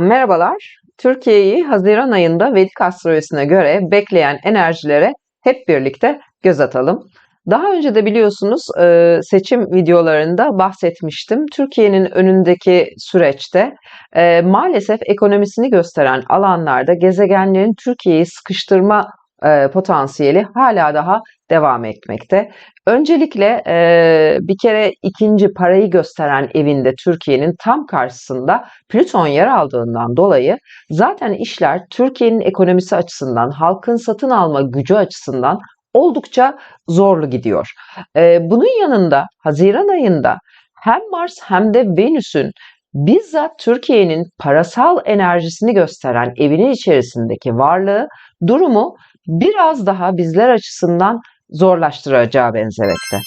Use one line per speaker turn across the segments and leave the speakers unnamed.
Merhabalar. Türkiye'yi Haziran ayında Vedik astrolojisine göre bekleyen enerjilere hep birlikte göz atalım. Daha önce de biliyorsunuz e, seçim videolarında bahsetmiştim. Türkiye'nin önündeki süreçte e, maalesef ekonomisini gösteren alanlarda gezegenlerin Türkiye'yi sıkıştırma e, potansiyeli hala daha devam etmekte. Öncelikle e, bir kere ikinci parayı gösteren evinde Türkiye'nin tam karşısında Plüton yer aldığından dolayı zaten işler Türkiye'nin ekonomisi açısından, halkın satın alma gücü açısından oldukça zorlu gidiyor. E, bunun yanında Haziran ayında hem Mars hem de Venüs'ün bizzat Türkiye'nin parasal enerjisini gösteren evinin içerisindeki varlığı durumu biraz daha bizler açısından zorlaştıracağı benzemekte.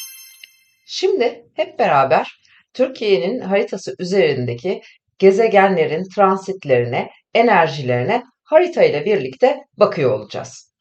Şimdi hep beraber Türkiye'nin haritası üzerindeki gezegenlerin transitlerine, enerjilerine haritayla birlikte bakıyor olacağız.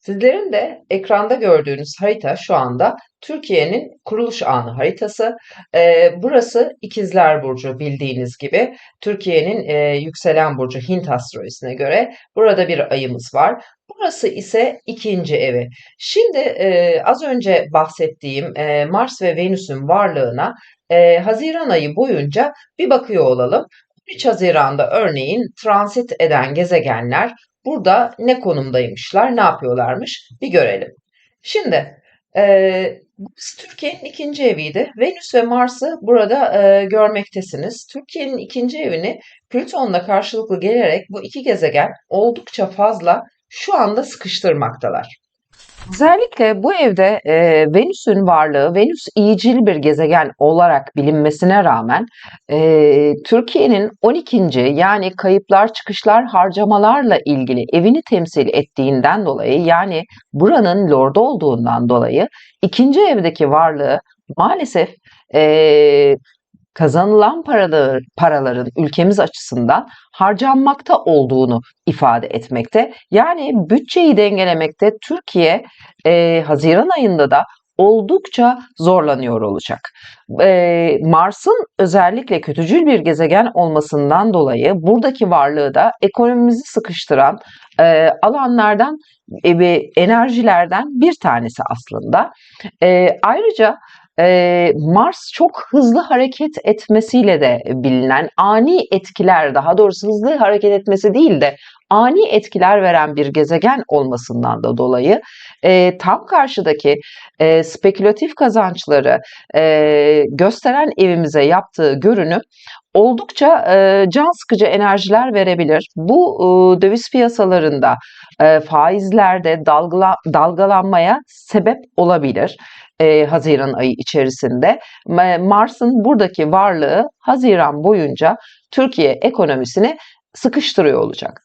Sizlerin de ekranda gördüğünüz harita şu anda Türkiye'nin kuruluş anı haritası. Ee, burası İkizler Burcu bildiğiniz gibi. Türkiye'nin e, yükselen burcu Hint astrolojisine göre burada bir ayımız var. Burası ise ikinci evi. Şimdi e, az önce bahsettiğim e, Mars ve Venüs'ün varlığına e, Haziran ayı boyunca bir bakıyor olalım. 3 Haziran'da örneğin transit eden gezegenler burada ne konumdaymışlar, ne yapıyorlarmış bir görelim. Şimdi e, Türkiye'nin ikinci eviydi. Venüs ve Mars'ı burada e, görmektesiniz. Türkiye'nin ikinci evini Plüton'la karşılıklı gelerek bu iki gezegen oldukça fazla şu anda sıkıştırmaktalar. Özellikle bu evde e, Venüs'ün varlığı, Venüs iyicil bir gezegen olarak bilinmesine rağmen e, Türkiye'nin 12. yani kayıplar, çıkışlar, harcamalarla ilgili evini temsil ettiğinden dolayı yani buranın lordu olduğundan dolayı ikinci evdeki varlığı maalesef e, kazanılan paralar, paraların ülkemiz açısından harcanmakta olduğunu ifade etmekte. Yani bütçeyi dengelemekte Türkiye e, Haziran ayında da oldukça zorlanıyor olacak. E, Mars'ın özellikle kötücül bir gezegen olmasından dolayı buradaki varlığı da ekonomimizi sıkıştıran e, alanlardan ve enerjilerden bir tanesi aslında. E, ayrıca Mars çok hızlı hareket etmesiyle de bilinen ani etkiler daha doğrusu hızlı hareket etmesi değil de ani etkiler veren bir gezegen olmasından da dolayı e, tam karşıdaki e, spekülatif kazançları e, gösteren evimize yaptığı görünüm oldukça e, can sıkıcı enerjiler verebilir. Bu e, döviz piyasalarında e, faizlerde dalgala, dalgalanmaya sebep olabilir e, Haziran ayı içerisinde. Mars'ın buradaki varlığı Haziran boyunca Türkiye ekonomisini sıkıştırıyor olacak.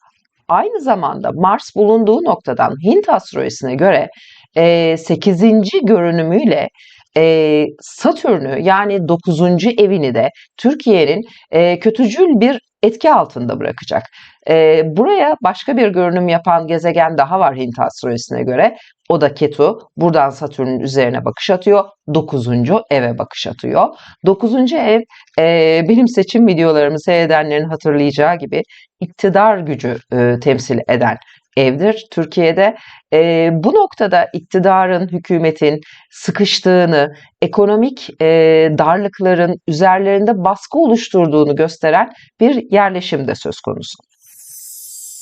Aynı zamanda Mars bulunduğu noktadan Hint astrolojisine göre e, 8. görünümüyle e, Satürn'ü yani 9. evini de Türkiye'nin e, kötücül bir etki altında bırakacak. E, buraya başka bir görünüm yapan gezegen daha var Hint astrolojisine göre. O da Ketu. Buradan Satürn'ün üzerine bakış atıyor. 9. eve bakış atıyor. 9. ev e, benim seçim videolarımı seyredenlerin hatırlayacağı gibi iktidar gücü e, temsil eden evdir Türkiye'de. E, bu noktada iktidarın, hükümetin sıkıştığını, ekonomik e, darlıkların üzerlerinde baskı oluşturduğunu gösteren bir yerleşim de söz konusu.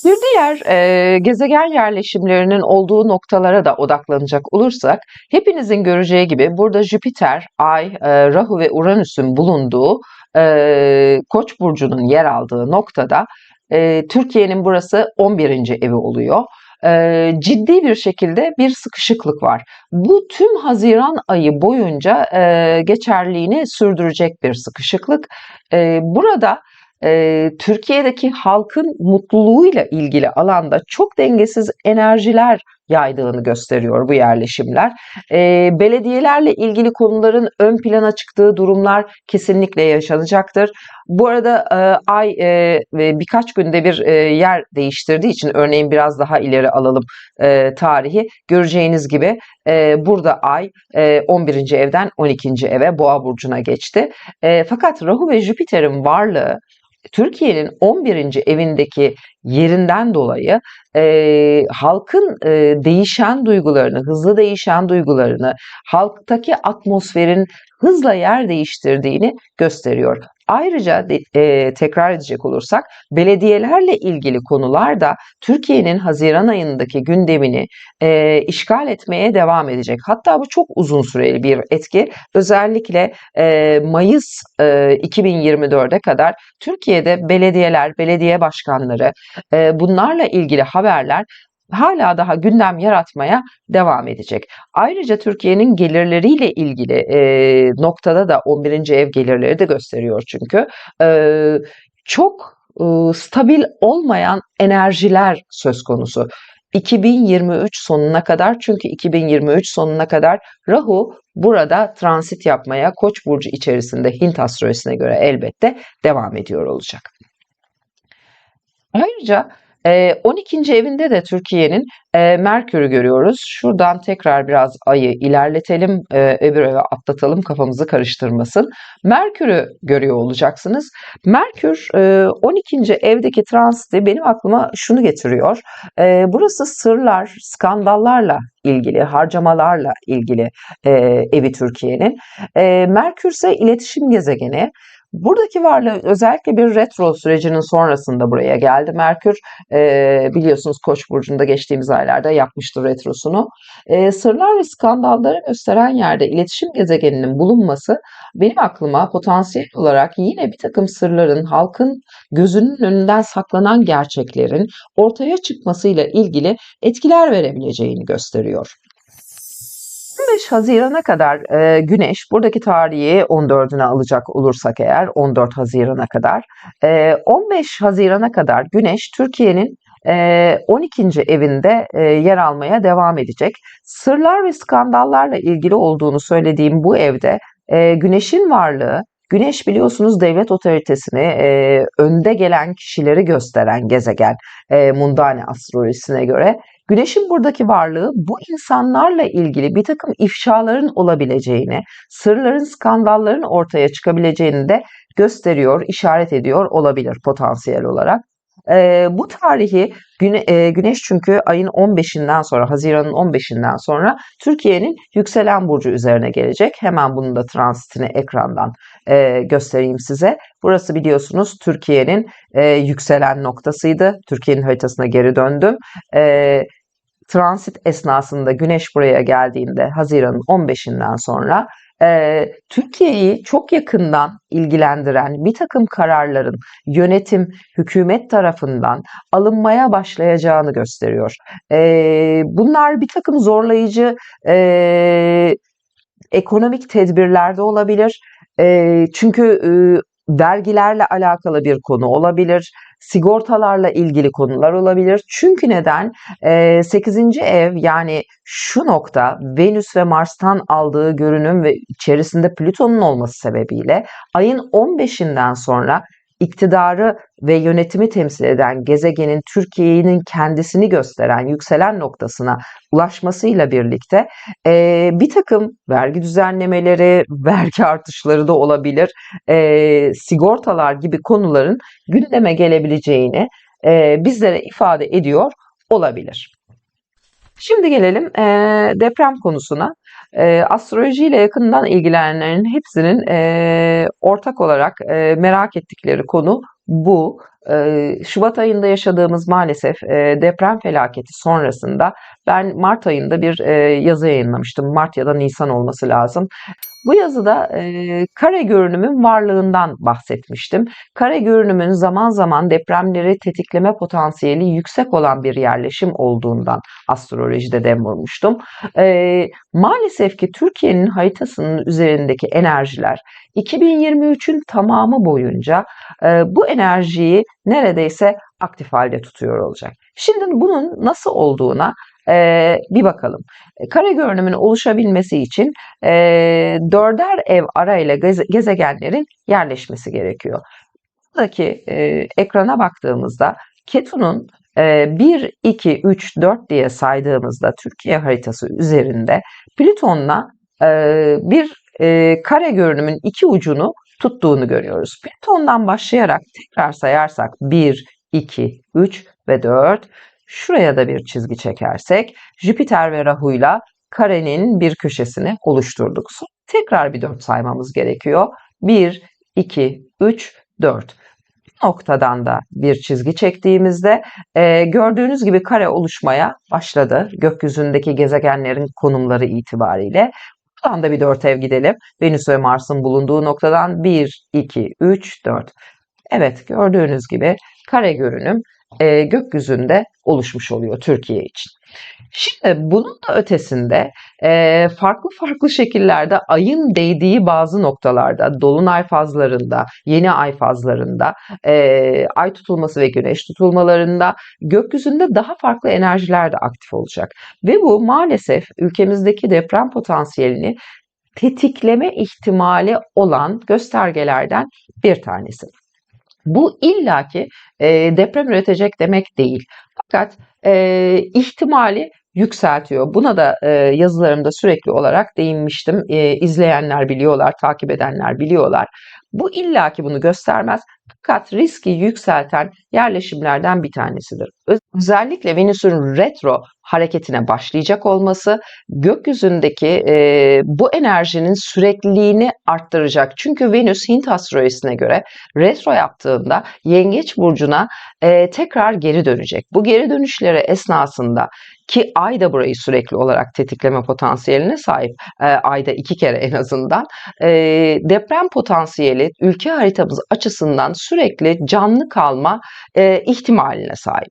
Bir diğer e, gezegen yerleşimlerinin olduğu noktalara da odaklanacak olursak, hepinizin göreceği gibi burada Jüpiter, Ay, e, Rahu ve Uranüs'ün bulunduğu e, Koç burcunun yer aldığı noktada e, Türkiye'nin burası 11. evi oluyor. E, ciddi bir şekilde bir sıkışıklık var. Bu tüm Haziran ayı boyunca e, geçerliğini sürdürecek bir sıkışıklık. E, burada Türkiye'deki halkın mutluluğuyla ilgili alanda çok dengesiz enerjiler yaydığını gösteriyor bu yerleşimler. Belediyelerle ilgili konuların ön plana çıktığı durumlar kesinlikle yaşanacaktır. Bu arada ay birkaç günde bir yer değiştirdiği için örneğin biraz daha ileri alalım tarihi. Göreceğiniz gibi burada ay e, 11. evden 12. eve boğa burcuna geçti. Fakat Rahu ve Jüpiter'in varlığı Türkiye'nin 11. evindeki yerinden dolayı e, halkın e, değişen duygularını, hızlı değişen duygularını, halktaki atmosferin hızla yer değiştirdiğini gösteriyor. Ayrıca e, tekrar edecek olursak belediyelerle ilgili konular da Türkiye'nin Haziran ayındaki gündemini e, işgal etmeye devam edecek. Hatta bu çok uzun süreli bir etki. Özellikle e, Mayıs e, 2024'e kadar Türkiye'de belediyeler, belediye başkanları e, bunlarla ilgili haberler hala daha gündem yaratmaya devam edecek. Ayrıca Türkiye'nin gelirleriyle ilgili e, noktada da 11. ev gelirleri de gösteriyor çünkü. E, çok e, stabil olmayan enerjiler söz konusu. 2023 sonuna kadar çünkü 2023 sonuna kadar Rahu burada transit yapmaya Koç burcu içerisinde Hint astrolojisine göre elbette devam ediyor olacak. Ayrıca 12. evinde de Türkiye'nin Merkür'ü görüyoruz. Şuradan tekrar biraz ayı ilerletelim, öbür eve atlatalım kafamızı karıştırmasın. Merkür'ü görüyor olacaksınız. Merkür 12. evdeki transiti benim aklıma şunu getiriyor. Burası sırlar, skandallarla ilgili, harcamalarla ilgili evi Türkiye'nin. Merkür ise iletişim gezegeni. Buradaki varlığı özellikle bir retro sürecinin sonrasında buraya geldi. Merkür e, biliyorsunuz Koç burcunda geçtiğimiz aylarda yapmıştı retrosunu. E, sırlar ve skandalları gösteren yerde iletişim gezegeninin bulunması benim aklıma potansiyel olarak yine bir takım sırların halkın gözünün önünden saklanan gerçeklerin ortaya çıkmasıyla ilgili etkiler verebileceğini gösteriyor. 15 Haziran'a kadar e, Güneş, buradaki tarihi 14'üne alacak olursak eğer 14 Haziran'a kadar, e, 15 Haziran'a kadar Güneş Türkiye'nin e, 12. evinde yer almaya devam edecek. Sırlar ve skandallarla ilgili olduğunu söylediğim bu evde Güneş'in varlığı Güneş biliyorsunuz devlet otoritesini önde gelen kişileri gösteren gezegen Mundane astrolojisine göre Güneşin buradaki varlığı bu insanlarla ilgili bir takım ifşaların olabileceğini, sırların, skandalların ortaya çıkabileceğini de gösteriyor, işaret ediyor olabilir potansiyel olarak. E, bu tarihi güne, e, Güneş çünkü ayın 15'inden sonra, Haziran'ın 15'inden sonra Türkiye'nin yükselen burcu üzerine gelecek. Hemen bunun da transitini ekrandan e, göstereyim size. Burası biliyorsunuz Türkiye'nin e, yükselen noktasıydı. Türkiye'nin haritasına geri döndüm. E, transit esnasında Güneş buraya geldiğinde Haziran'ın 15'inden sonra e, Türkiye'yi çok yakından ilgilendiren bir takım kararların yönetim, hükümet tarafından alınmaya başlayacağını gösteriyor. E, bunlar bir takım zorlayıcı e, ekonomik tedbirlerde olabilir. E, çünkü e, vergilerle alakalı bir konu olabilir sigortalarla ilgili konular olabilir. Çünkü neden? E, 8. ev yani şu nokta Venüs ve Mars'tan aldığı görünüm ve içerisinde Plüton'un olması sebebiyle ayın 15'inden sonra iktidarı ve yönetimi temsil eden gezegenin Türkiye'nin kendisini gösteren yükselen noktasına ulaşmasıyla birlikte e, bir takım vergi düzenlemeleri, vergi artışları da olabilir, e, sigortalar gibi konuların gündeme gelebileceğini e, bizlere ifade ediyor olabilir. Şimdi gelelim e, deprem konusuna. E, astrolojiyle yakından ilgilenenlerin hepsinin e, ortak olarak e, merak ettikleri konu bu. E, Şubat ayında yaşadığımız maalesef e, deprem felaketi sonrasında ben Mart ayında bir e, yazı yayınlamıştım. Mart ya da Nisan olması lazım. Bu yazıda e, kare görünümün varlığından bahsetmiştim. Kare görünümün zaman zaman depremleri tetikleme potansiyeli yüksek olan bir yerleşim olduğundan astrolojide dem vurmuştum. E, maalesef ki Türkiye'nin haritasının üzerindeki enerjiler 2023'ün tamamı boyunca e, bu enerjiyi neredeyse aktif halde tutuyor olacak. Şimdi bunun nasıl olduğuna e, bir bakalım. Kare görünümün oluşabilmesi için e, dörder ev arayla geze, gezegenlerin yerleşmesi gerekiyor. Buradaki e, ekrana baktığımızda Ketu'nun 1, 2, 3, 4 diye saydığımızda Türkiye haritası üzerinde Plüton'la e, bir e, kare görünümün iki ucunu tuttuğunu görüyoruz. Plüton'dan başlayarak tekrar sayarsak 1, 2, 3 ve 4. Şuraya da bir çizgi çekersek Jüpiter ve Rahu'yla karenin bir köşesini oluşturduk. Tekrar bir 4 saymamız gerekiyor. 1, 2, 3, 4 noktadan da bir çizgi çektiğimizde e, gördüğünüz gibi kare oluşmaya başladı. Gökyüzündeki gezegenlerin konumları itibariyle. Buradan da bir dört ev gidelim. Venüs ve Mars'ın bulunduğu noktadan 1, 2, 3, 4. Evet gördüğünüz gibi kare görünüm e, gökyüzünde oluşmuş oluyor Türkiye için. Şimdi bunun da ötesinde farklı farklı şekillerde ayın değdiği bazı noktalarda, dolunay fazlarında, yeni ay fazlarında, ay tutulması ve güneş tutulmalarında gökyüzünde daha farklı enerjiler de aktif olacak. Ve bu maalesef ülkemizdeki deprem potansiyelini tetikleme ihtimali olan göstergelerden bir tanesi. Bu illaki e, deprem üretecek demek değil. Fakat e, ihtimali yükseltiyor. Buna da e, yazılarımda sürekli olarak değinmiştim. E, izleyenler biliyorlar, takip edenler biliyorlar. Bu illaki bunu göstermez. Fakat riski yükselten yerleşimlerden bir tanesidir. Özellikle Venüs'ün retro hareketine başlayacak olması gökyüzündeki e, bu enerjinin sürekliliğini arttıracak. Çünkü Venüs Hint astrolojisine göre retro yaptığında Yengeç burcuna e, tekrar geri dönecek. Bu geri dönüşleri esnasında ki Ay da burayı sürekli olarak tetikleme potansiyeline sahip. E, ayda iki kere en azından. E, deprem potansiyeli ülke haritamız açısından sürekli canlı kalma e, ihtimaline sahip.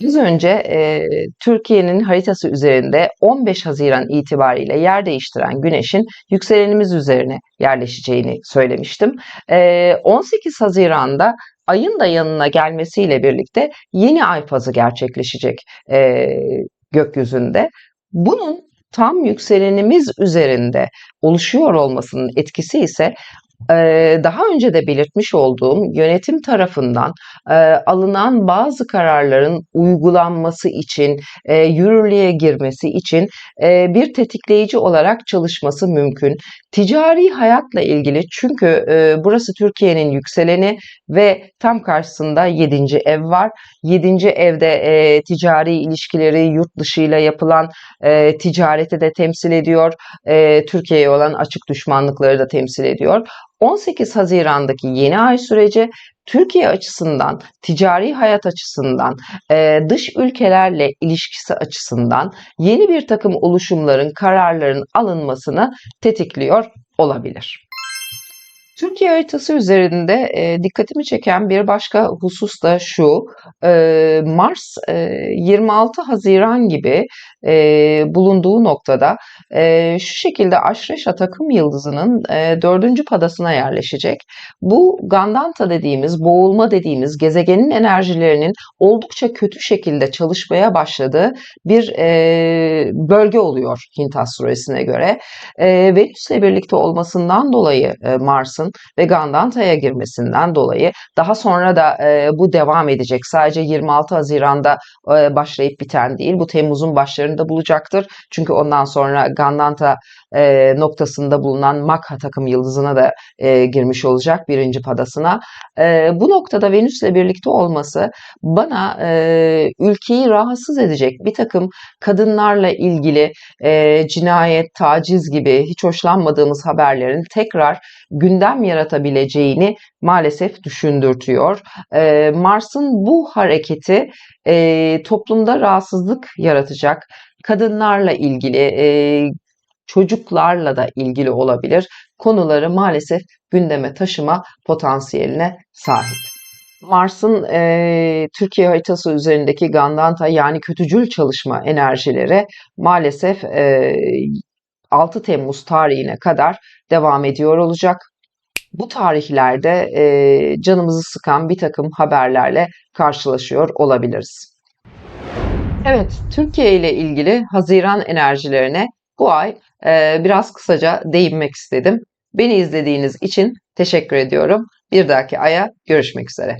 Biz önce e, Türkiye'nin haritası üzerinde 15 Haziran itibariyle yer değiştiren Güneş'in yükselenimiz üzerine yerleşeceğini söylemiştim. E, 18 Haziran'da ayın da yanına gelmesiyle birlikte yeni ay fazı gerçekleşecek e, gökyüzünde. Bunun tam yükselenimiz üzerinde oluşuyor olmasının etkisi ise daha önce de belirtmiş olduğum yönetim tarafından alınan bazı kararların uygulanması için, yürürlüğe girmesi için bir tetikleyici olarak çalışması mümkün. Ticari hayatla ilgili çünkü burası Türkiye'nin yükseleni ve tam karşısında 7. ev var. 7. evde ticari ilişkileri yurt dışıyla yapılan ticareti de temsil ediyor. Türkiye'ye olan açık düşmanlıkları da temsil ediyor. 18 Haziran'daki yeni ay süreci Türkiye açısından, ticari hayat açısından, dış ülkelerle ilişkisi açısından yeni bir takım oluşumların, kararların alınmasını tetikliyor olabilir. Türkiye haritası üzerinde e, dikkatimi çeken bir başka husus da şu. E, Mars e, 26 Haziran gibi e, bulunduğu noktada e, şu şekilde Aşreşa takım yıldızının e, dördüncü padasına yerleşecek. Bu Gandanta dediğimiz, boğulma dediğimiz gezegenin enerjilerinin oldukça kötü şekilde çalışmaya başladığı bir e, bölge oluyor Hint astrolojisine göre. E, Venüs'le birlikte olmasından dolayı e, Mars'ın ve Gandanta'ya girmesinden dolayı daha sonra da e, bu devam edecek. Sadece 26 Haziran'da e, başlayıp biten değil. Bu Temmuz'un başlarında bulacaktır. Çünkü ondan sonra Gandanta e, noktasında bulunan Makha takım yıldızına da e, girmiş olacak birinci padasına. E, bu noktada Venüs'le birlikte olması bana e, ülkeyi rahatsız edecek bir takım kadınlarla ilgili e, cinayet, taciz gibi hiç hoşlanmadığımız haberlerin tekrar gündem yaratabileceğini maalesef düşündürtüyor. E, Mars'ın bu hareketi e, toplumda rahatsızlık yaratacak. Kadınlarla ilgili, e, çocuklarla da ilgili olabilir. Konuları maalesef gündeme taşıma potansiyeline sahip. Mars'ın e, Türkiye haritası üzerindeki Gandanta yani kötücül çalışma enerjileri maalesef e, 6 Temmuz tarihine kadar devam ediyor olacak. Bu tarihlerde e, canımızı sıkan bir takım haberlerle karşılaşıyor olabiliriz. Evet, Türkiye ile ilgili Haziran enerjilerine bu ay biraz kısaca değinmek istedim. Beni izlediğiniz için teşekkür ediyorum. Bir dahaki aya görüşmek üzere.